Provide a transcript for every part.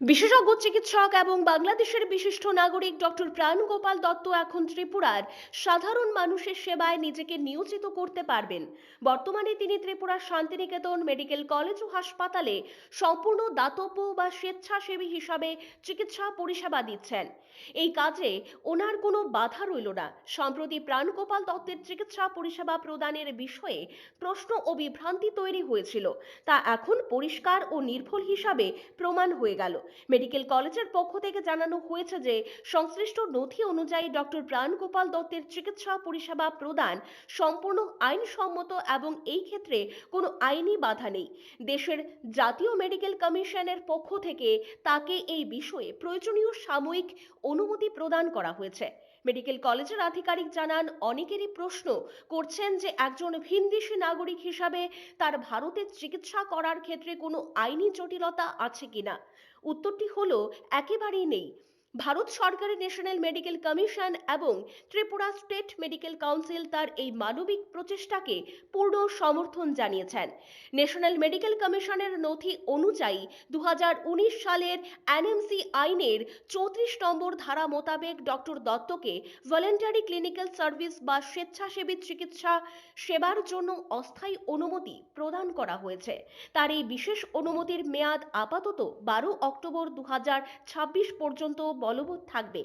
বিশেষজ্ঞ, চিকিৎসক এবং বাংলাদেশের বিশিষ্ট নাগরিক ডক্টর প্রাণগোপাল দত্ত এখন ত্রিপুরার সাধারণ মানুষের সেবায় নিজেকে নিয়োজিত করতে পারবেন। বর্তমানে তিনি ত্রিপুরার শান্তিনিকেতন মেডিকেল কলেজ ও হাসপাতালে সম্পূর্ণ দাতব্য বা স্বেচ্ছাসেবী হিসাবে চিকিৎসা পরিষেবা দিচ্ছেন। এই কাজে ওনার কোনো বাধা রইল না। সম্প্রতি প্রাণগোপাল দত্তের চিকিৎসা পরিষেবা প্রদানের বিষয়ে প্রশ্ন ও বিভ্রান্তি তৈরি হয়েছিল। তা এখন পরিষ্কার ও নির্ভুল হিসাবে প্রমাণ হয়ে গেল। মেডিকেল কলেজের পক্ষ থেকে জানানো হয়েছে যে, সংশ্লিষ্ট নথি অনুযায়ী ডক্টর প্রাণগোপাল দত্তের চিকিৎসা পরিষেবা প্রদান সম্পূর্ণ আইনসম্মত এবং এই ক্ষেত্রে কোনো আইনি বাধা নেই। দেশের জাতীয় মেডিকেল কমিশনের পক্ষ থেকে তাকে এই বিষয়ে প্রয়োজনীয় সাময়িক অনুমতি প্রদান করা হয়েছে। মেডিকেল কলেজের আধিকারিক জানান, অনেকেরই প্রশ্ন করছেন যে একজন ভিনদেশি নাগরিক হিসাবে তার ভারতে চিকিৎসা করার ক্ষেত্রে কোনো আইনি জটিলতা আছে কিনা। উত্তরটি হলো, একেবারেই নেই। ভারত সরকারের ন্যাশনাল মেডিকেল কমিশন এবং ত্রিপুরা স্টেট মেডিকেল কাউন্সিল তার এই মানবিক প্রচেষ্টাকে পূর্ণ সমর্থন জানিয়েছেন। ন্যাশনাল মেডিকেল কমিশনের নথি অনুযায়ী দু হাজার উনিশ সালের এনএমসি আইনের চৌত্রিশ নম্বর ধারা মোতাবেক ডক্টর দত্তকে ভলেন্টারি ক্লিনিক্যাল সার্ভিস বা স্বেচ্ছাসেবী চিকিৎসা সেবার জন্য অস্থায়ী অনুমতি প্রদান করা হয়েছে। তার এই বিশেষ অনুমতির মেয়াদ আপাতত বারো অক্টোবর দু হাজার ছাব্বিশ পর্যন্ত বলবৎ থাকবে।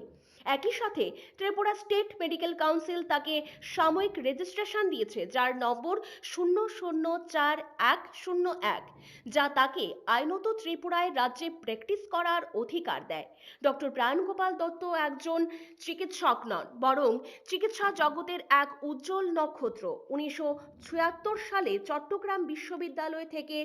একই সাথে ত্রিপুরা স্টেট মেডিকেল কাউন্সিল তাকে সাময়িক রেজিস্ট্রেশন দিয়েছে, যার নম্বর শূন্য শূন্য চার এক শূন্য এক, যা তাকে আইনত ত্রিপুরায় রাজ্যে প্র্যাকটিস করার অধিকার দেয়। ডক্টর প্রাণগোপাল দত্ত একজন চিকিৎসক নন, বরং চিকিৎসা জগতের এক উজ্জ্বল নক্ষত্র। উনিশশো ছিয়াত্তর সালে চট্টগ্রাম বিশ্ববিদ্যালয় থেকে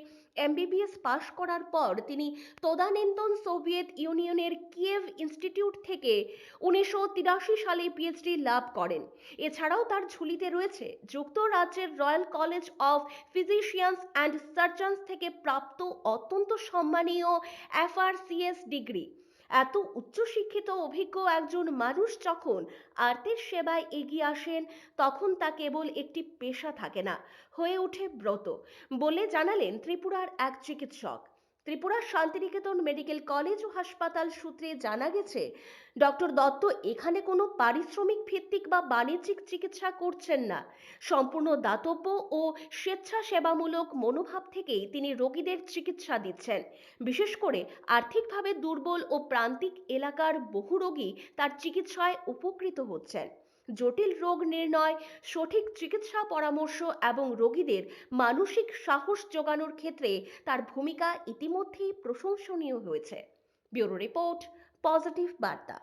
এমবিবিএস পাশ করার পর তিনি তদানীন্তন সোভিয়েত ইউনিয়নের কিয়েভ ইনস্টিটিউট থেকে উনিশশো তিরাশি সালে পিএইচডি লাভ করেন। এছাড়াও তার ঝুলিতে রয়েছে যুক্তরাজ্যের royal college of physicians and surgeons থেকে প্রাপ্ত অত্যন্ত সম্মানীয় এফআরসিএস ডিগ্রি। এত উচ্চশিক্ষিত, অভিজ্ঞ একজন মানুষ যখন আর্তের সেবায় এগিয়ে আসেন, তখন তা কেবল একটি পেশা থাকে না, হয়ে ওঠে ব্রত, বলে জানালেন ত্রিপুরার এক চিকিৎসক। ত্রিপুরার শান্তিনিকেতন মেডিকেল কলেজ ও হাসপাতাল সূত্রে জানা গেছে, ডক্টর দত্ত এখানে কোনো পারিশ্রমিক ভিত্তিক বা বাণিজ্যিক চিকিৎসা করছেন না। সম্পূর্ণ দাতব্য ও স্বেচ্ছাসেবামূলক মনোভাব থেকেই তিনি রোগীদের চিকিৎসা দিচ্ছেন। বিশেষ করে আর্থিকভাবে দুর্বল ও প্রান্তিক এলাকার বহু রোগী তার চিকিৎসায় উপকৃত হচ্ছেন। জটিল রোগ নির্ণয়, সঠিক চিকিৎসা পরামর্শ এবং রোগীদের মানসিক সাহস যোগানোর ক্ষেত্রে তার ভূমিকা ইতিমধ্যেই প্রশংসনীয় হয়েছে। ব্যুরো রিপোর্ট, পজিটিভ বার্তা।